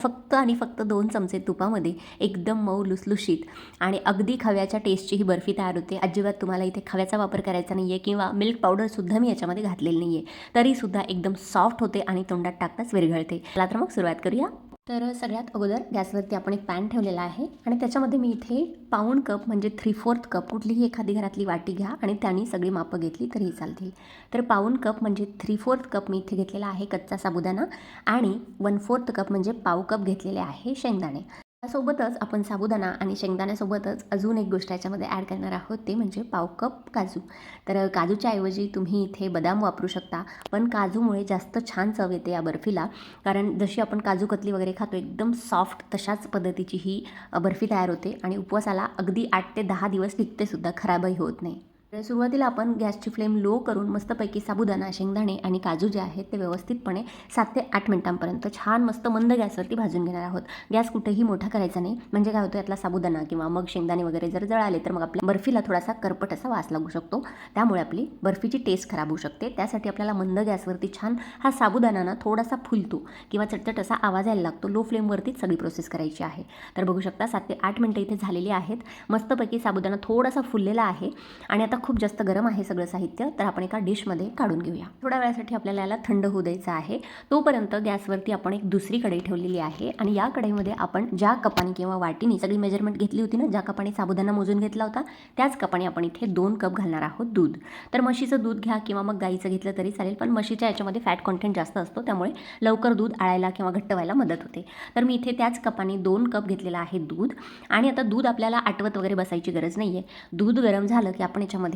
फक्त आणि फक्त दोन चमचे तुपामध्ये एकदम मऊ लुसलुशीत आणि अगदी खव्याच्या टेस्टची ही बर्फी तयार होते. अजिबात तुम्हाला इथे खव्याचा वापर करायचा नाही आहे किंवा मिल्क पावडरसुद्धा मी याच्यामध्ये घातलेली नाही आहे तरीसुद्धा एकदम सॉफ्ट होते आणि तोंडात टाकताच विरघळते. चला तर मग सुरुवात करूया. तर सगळ्यात अगोदर गॅसवरती आपण एक पॅन ठेवलेला आहे आणि त्याच्यामध्ये मी इथे पाऊण कप म्हणजे थ्री फोर्थ कप कुठलीही एखादी घरातली वाटी घ्या आणि त्यांनी सगळी मापं घेतली तरीही चालतील. तर पाऊण कप म्हणजे थ्री फोर्थ कप मी इथे घेतलेला आहे कच्चा साबुदाणा आणि वन फोर्थ कप म्हणजे पाव कप घेतलेले आहे शेंगदाणे. त्यासोबतच आपण साबुदाणा आणि शेंगदाण्यासोबतच अजून एक गोष्ट याच्यामध्ये ॲड करणार आहोत ते म्हणजे पाव कप काजू. तर काजूच्या ऐवजी तुम्ही इथे बदाम वापरू शकता पण काजूमुळे जास्त छान चव येते या बर्फीला. कारण जशी आपण काजू कतली वगैरे खातो एकदम सॉफ्ट तशाच पद्धतीची ही बर्फी तयार होते आणि उपवासाला अगदी आठ ते दहा दिवस टिकतेसुद्धा खराबही होत नाही. तर सुरुवातीला आपण गॅसची फ्लेम लो करून मस्तपैकी साबुदाणा शेंगदाणे आणि काजू जे आहेत ते व्यवस्थितपणे सात ते आठ मिनिटांपर्यंत छान मस्त मंद गॅसवरती भाजून घेणार आहोत. गॅस कुठेही मोठा करायचा नाही. म्हणजे काय होतं यातला साबुदाणा किंवा मग शेंगदाणे वगैरे जर जळाले तर मग आपल्या बर्फीला थोडासा करपट असा वास लागू शकतो. त्यामुळे आपली बर्फीची टेस्ट खराब होऊ शकते. त्यासाठी आपल्याला मंद गॅसवरती छान हा साबुदाणा ना थोडासा फुलतो किंवा चटचट असा आवाज यायला लागतो. लो फ्लेमवरतीच सगळी प्रोसेस करायची आहे. तर बघू शकता सात ते आठ मिनटं इथे झालेली आहेत. मस्तपैकी साबुदाणा थोडासा फुललेला आहे. आणि आता खूप जास्त गरम आहे सगळं साहित्य तर आपण एका डिशमध्ये काढून घेऊया. थोड्या वेळासाठी आपल्याला याला थंड होऊ द्यायचं आहे. तोपर्यंत गॅसवरती आपण एक दुसरी कढई ठेवलेली आहे आणि या कढईमध्ये आपण ज्या कपाने किंवा वाटीने सगळी मेजरमेंट घेतली होती ना ज्या कपाने साबुदाणा मोजून घेतला होता त्याच कपाने आपण इथे दोन कप घालणार आहोत दूध. तर म्हशीचं दूध घ्या किंवा मग गाईचं घेतलं तरी चालेल पण म्हशीच्या याच्यामध्ये फॅट कॉन्टेंट जास्त असतो त्यामुळे लवकर दूध आळायला किंवा घट्ट व्हायला मदत होते. तर मी इथे त्याच कपाने दोन कप घेतलेलं आहे दूध. आणि आता दूध आपल्याला आटवत वगैरे बसायची गरज नाही आहे दूध गरम झालं की आपण याच्यामध्ये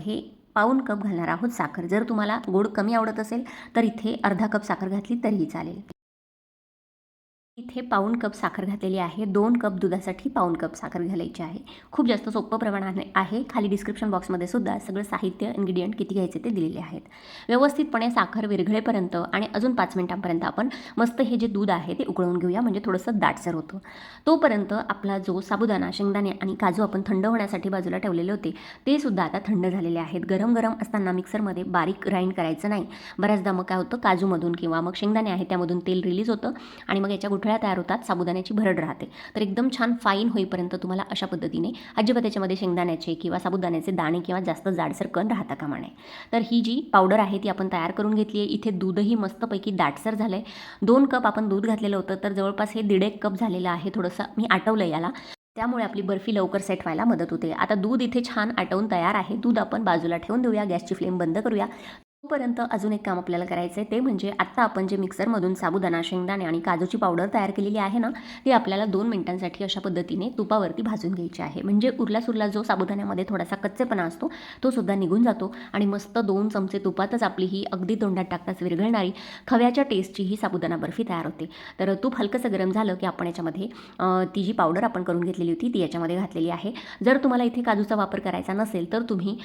पाऊन कप घालणार आहोत साखर. जर तुम्हाला गोड कमी आवडत असेल तर इथे अर्धा कप साखर घातली तरीही चालेल. इथे पाऊण कप साखर घातलेली आहे. दोन कप दुधासाठी पाऊण कप साखर घालायची आहे. खूप जास्त सोपं प्रमाणाने आहे खाली डिस्क्रिप्शन बॉक्समध्ये सुद्धा सगळं साहित्य इन्ग्रेडियंट किती घ्यायचे ते दिलेले आहेत. व्यवस्थितपणे साखर विरघळेपर्यंत आणि अजून पाच मिनिटांपर्यंत आपण मस्त हे जे दूध आहे ते उकळून घेऊया. म्हणजे थोडंसं दाटसर होतं. तोपर्यंत आपला जो साबुदाणा शेंगदाणे आणि काजू आपण थंड होण्यासाठी बाजूला ठेवलेले होते ते सुद्धा आता थंड झालेले आहेत. गरम गरम असताना मिक्सरमध्ये बारीक ग्राइंड करायचं नाही. बऱ्याचदा मग काय होतं? काजूमधून किंवा मग शेंगदाणे आहे त्यामधून तेल रिलीज होतं आणि मग याच्या गुठळ्या तयार होतात साबुदाण्याची भरड राहते. तर एकदम छान फाईन होईपर्यंत तुम्हाला अशा पद्धतीने अजिबात त्याच्यामध्ये शेंगदाण्याचे किंवा साबुदाण्याचे दाणे किंवा जास्त जाडसर कण राहता कामा नये. तर ही जी पावडर आहे ती आपण तयार करून घेतली आहे. इथे दूधही मस्तपैकी दाटसर झालं आहे दोन कप आपण दूध घातलेलं होतं तर जवळपास हे दीड एक कप झालेलं आहे. थोडंसं मी आटवलं याला. त्यामुळे आपली बर्फी लवकर सेट व्हायला मदत होते. आता दूध इथे छान आटवून तयार आहे. दूध आपण बाजूला ठेवून देऊया. गॅसची फ्लेम बंद करूया. तोपर्यंत अजून एक काम आपल्याला करायचं आहे ते म्हणजे आत्ता आपण जे मिक्सरमधून साबुदाणा शेंगदाणे आणि काजूची पावडर तयार केलेली आहे ना ती आपल्याला दोन मिनिटांसाठी अशा पद्धतीने तुपावरती भाजून घ्यायची आहे. म्हणजे उरला सुरला जो साबुदाण्यामध्ये थोडासा कच्चेपणा असतो तो सुद्धा निघून जातो आणि मस्त दोन चमचे तुपातच आपली ही अगदी तोंडात टाकताच विरघळणारी खव्याच्या टेस्टची ही साबुदाणा बर्फी तयार होते. तर तूप हलकंसं गरम झालं की आपण याच्यामध्ये ती जी पावडर आपण करून घेतलेली होती ती याच्यामध्ये घातलेली आहे. जर तुम्हाला इथे काजूचा वापर करायचा नसेल तर तुम्ही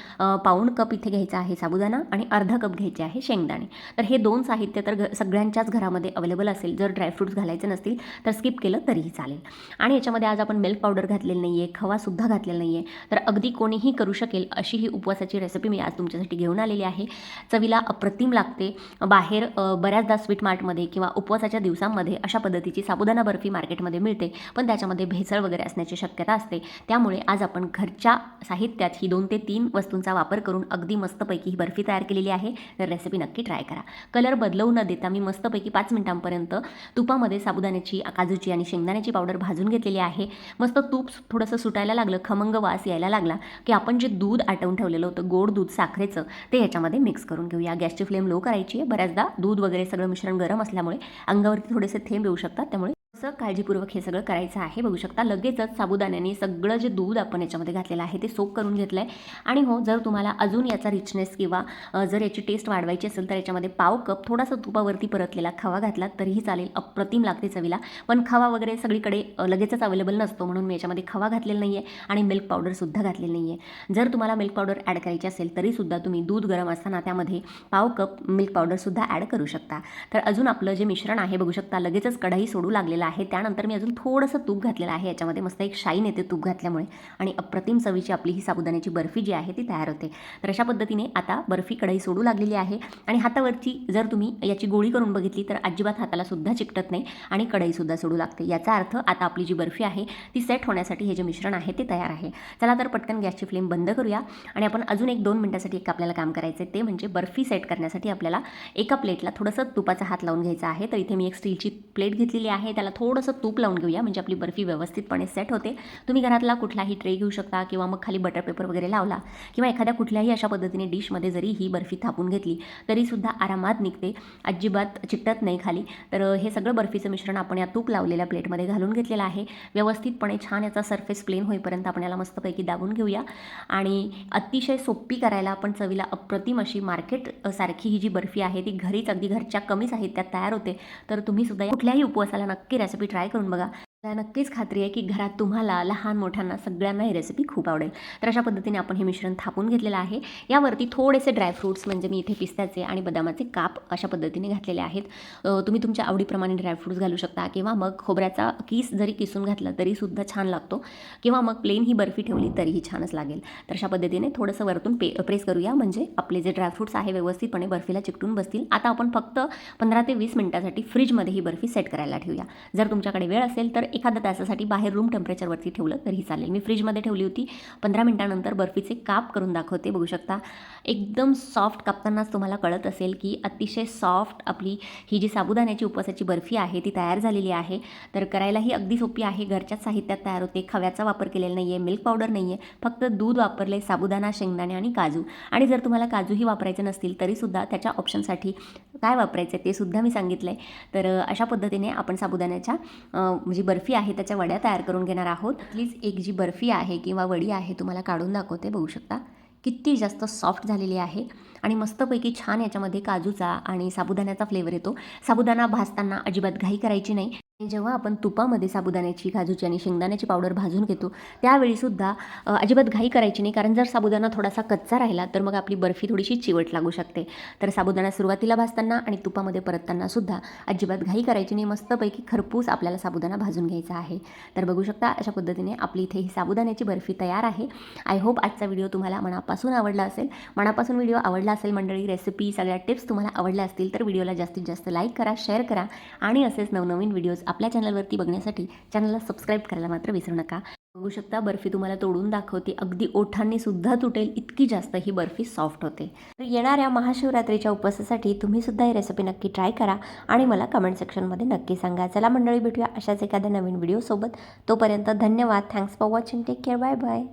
पाऊण कप इथे घ्यायचा आहे साबुदाणा आणि अर्धा कप घ्यायचे आहे शेंगदाणे. तर हे दोन साहित्य तर घ सगळ्यांच्याच घरामध्ये अवेलेबल असेल. जर ड्रायफ्रूट्स घालायचे नसतील तर स्किप केलं तरीही चालेल. आणि याच्यामध्ये आज आपण मिल्क पावडर घातलेली नाही आहे खवासुद्धा घातलेला नाही आहे तर अगदी कोणीही करू शकेल अशी ही उपवासाची रेसिपी मी आज तुमच्यासाठी घेऊन आलेली आहे. चवीला अप्रतिम लागते. बाहेर बऱ्याचदा स्वीट मार्टमध्ये किंवा उपवासाच्या दिवसांमध्ये अशा पद्धतीची साबुदाणा बर्फी मार्केटमध्ये मिळते. पण त्याच्यामध्ये भेसळ वगैरे असण्याची शक्यता असते. त्यामुळे आज आपण घरच्या साहित्यात ही दोन ते तीन वस्तूंचा वापर करून अगदी मस्तपैकी ही बर्फी तयार केलेली आहे. तर रेसिपी नक्की ट्राय करा. कलर बदलवू न देता मी मस्तपैकी पाच मिनिटांपर्यंत तुपामध्ये साबुदाण्याची काजूची आणि शेंगदाण्याची पावडर भाजून घेतलेली आहे. मस्त तूप थोडंसं सुटायला लागलं खमंग वास यायला लागला की आपण जे दूध आटवून ठेवलेलं होतं गोड दूध साखरेचं ते ह्याच्यामध्ये मिक्स करून घेऊया गॅसची फ्लेम लो करायची आहे. बऱ्याचदा दूध वगैरे सगळं मिश्रण गरम असल्यामुळे अंगावरती थोडेसे थेंब येऊ शकतात त्यामुळे असं काळजीपूर्वक हे सगळं करायचं आहे. बघू शकता लगेचच साबुदाण्याने सगळं जे दूध आपण याच्यामध्ये घातलेलं आहे ते सोक करून घेतलं आहे आणि हो जर तुम्हाला अजून याचा रिचनेस किंवा जर याची टेस्ट वाढवायची असेल तर याच्यामध्ये पाव कप थोडासा तुपावरती परतलेला खवा घातला तरीही चालेल. अप्रतिम लागते चवीला. पण खवा वगैरे सगळीकडे लगेचच अवेलेबल नसतो म्हणून मी याच्यामध्ये खवा घातलेला नाही आहे आणि मिल्क पावडरसुद्धा घातलेली नाही आहे जर तुम्हाला मिल्क पावडर ॲड करायची असेल तरीसुद्धा तुम्ही दूध गरम असताना त्यामध्ये पाव कप मिल्क पावडरसुद्धा ॲड करू शकता. तर अजून आपलं जे मिश्रण आहे बघू शकता लगेचच कढाई सोडू लागलेलं आहे आहे. त्यानंतर मी अजून थोडंसं तूप घातलेलं आहे. याच्यामध्ये मस्त एक शाईन येते तूप घातल्यामुळे. आणि अप्रतिम चवीची आपली ही साबुदाण्याची बर्फी जी आहे ती तयार होते. तर अशा पद्धतीने आता बर्फी कढई सोडू लागलेली आहे. आणि हातावरची जर तुम्ही याची गोळी करून बघितली तर अजिबात हाताला सुद्धा चिकटत नाही आणि कढईसुद्धा सोडू लागते. याचा अर्थ आता आपली जी बर्फी आहे ती सेट होण्यासाठी हे जे मिश्रण आहे ते तयार आहे. चला तर पटकन गॅसची फ्लेम बंद करूया. आणि आपण अजून एक दोन मिनटासाठी एक आपल्याला काम करायचं आहे ते म्हणजे बर्फी सेट करण्यासाठी आपल्याला एका प्लेटला थोडंसं तुपाचा हात लावून घ्यायचा आहे. तर इथे मी एक स्टीलची प्लेट घेतलेली आहे. त्याला थोडंसं तूप लावून घेऊया म्हणजे आपली बर्फी व्यवस्थितपणे सेट होते. तुम्ही घरातला कुठलाही ट्रे घेऊ शकता किंवा मग खाली बटर पेपर वगैरे लावला किंवा एखाद्या कुठल्याही अशा पद्धतीने डिशमध्ये जरी ही बर्फी थापून घेतली तरीसुद्धा आरामात निघते. अजिबात चिकटत नाही खाली. तर हे सगळं बर्फीचं मिश्रण आपण या तूप लावलेल्या प्लेटमध्ये घालून घेतलेलं आहे. व्यवस्थितपणे छान याचा सरफेस प्लेन होईपर्यंत आपण याला मस्तपैकी दाबून घेऊया. आणि अतिशय सोपी करायला आपण चवीला अप्रतिम अशी मार्केट सारखी ही जी बर्फी आहे ती घरीच अगदी घरच्या कमी साहित्यात तयार होते. तर तुम्ही सुद्धा कुठल्याही उपवासाला नक्की रेसिपी ट्राय करून बघा. मला नक्कीच खात्री आहे की घरात तुम्हाला लहान मोठ्यांना सगळ्यांना ही रेसिपी खूप आवडेल. तर अशा पद्धतीने आपण हे मिश्रण थापून घेतलेलं आहे. यावरती थोडेसे ड्रायफ्रूट्स म्हणजे मी इथे पिस्त्याचे आणि बदामाचे काप अशा पद्धतीने घातलेले आहेत. तुम्ही तुमच्या आवडीप्रमाणे ड्रायफ्रूट्स घालू शकता किंवा मग खोबऱ्याचा किस जरी किसून घातला तरीसुद्धा छान लागतो किंवा मग प्लेन ही बर्फी ठेवली तरीही छानच लागेल. तर अशा पद्धतीने थोडंसं वरतून पे प्रेस करूया. म्हणजे आपले जे ड्रायफ्रूट्स आहे व्यवस्थितपणे बर्फीला चिकटून बसतील. आता आपण फक्त पंधरा ते वीस मिनिटासाठी फ्रीजमध्ये ही बर्फी सेट करायला ठेवूया. जर तुमच्याकडे वेळ असेल तर एखाद्या तासासाठी बाहेर रूम टेम्परेचरवरती ठेवलं तरी चालेल. मी फ्रीजमध्ये ठेवली होती. पंधरा मिनटानंतर बर्फीचे काप करून दाखवते बघू शकता. एकदम सॉफ्ट कापतानाच तुम्हाला कळत असेल की अतिशय सॉफ्ट आपली ही जी साबुदाण्याची उपवासाची बर्फी आहे ती तयार झालेली आहे. तर करायलाही अगदी सोपी आहे. घरच्याच साहित्यात तयार होते. खव्याचा वापर केलेला नाही आहे मिल्क पावडर नाही आहे फक्त दूध वापरले साबुदाणा शेंगदाणे आणि काजू. आणि जर तुम्हाला काजूही वापरायचे नसतील तरीसुद्धा त्याच्या ऑप्शनसाठी काय वापरायचं ते सुद्धा मी सांगितलं आहे तर अशा पद्धतीने आपण साबुदाण्याच्या जी बर्फी आहे त्याच्या वड्या तयार करून घेणार आहोत. प्लीज एक जी बर्फी आहे किंवा वडी आहे तुम्हाला काढून दाखवते बघू शकता. किती जास्त सॉफ्ट झालेली आहे आणि मस्तपैकी छान याच्यामध्ये काजूचा आणि साबुदाण्याचा फ्लेवर येतो. साबुदाणा भाजताना अजिबात घाई करायची नाही. जेव्हा आपण तुपामध्ये साबुदाण्याची काजूची आणि शेंगदाण्याची पावडर भाजून घेतो त्यावेळीसुद्धा अजिबात घाई करायची नाही. कारण जर साबुदाणा थोडासा कच्चा राहिला तर मग आपली बर्फी थोडीशी चिवट लागू शकते. तर साबुदाणा सुरुवातीला भाजताना आणि तुपामध्ये परतताना सुद्धा अजिबात घाई करायची नाही. मस्तपैकी खरपूस आपल्याला साबुदाणा भाजून घ्यायचा आहे. तर बघू शकता अशा पद्धतीने आपली इथे ही साबुदाण्याची बर्फी तयार आहे. आय होप आजचा व्हिडिओ तुम्हाला मनापासून आवडला असेल. मनापासून व्हिडिओ आवडला असेल मंडळी रेसिपी सगळ्या टिप्स तुम्हाला आवडल्या असतील तर व्हिडिओला जास्तीत जास्त लाईक करा शेअर करा आणि असेच नवनवीन व्हिडिओज आपल्या चॅनलवरती बघण्यासाठी चॅनलला सबस्क्राईब करायला मात्र विसरू नका. बघू शकता बर्फी तुम्हाला तोडून दाखवते. अगदी ओठांनी सुद्धा तुटेल इतकी जास्त ही बर्फी सॉफ्ट होते. तर येणाऱ्या महाशिवरात्रीच्या उपवासासाठी तुम्ही सुद्धा ही रेसिपी नक्की ट्राय करा आणि मला कमेंट सेक्शनमध्ये नक्की सांगा. चला मंडळी भेटूया अशाच एखाद्या नवीन व्हिडिओसोबत तोपर्यंत धन्यवाद. Thanks for watching take care bye bye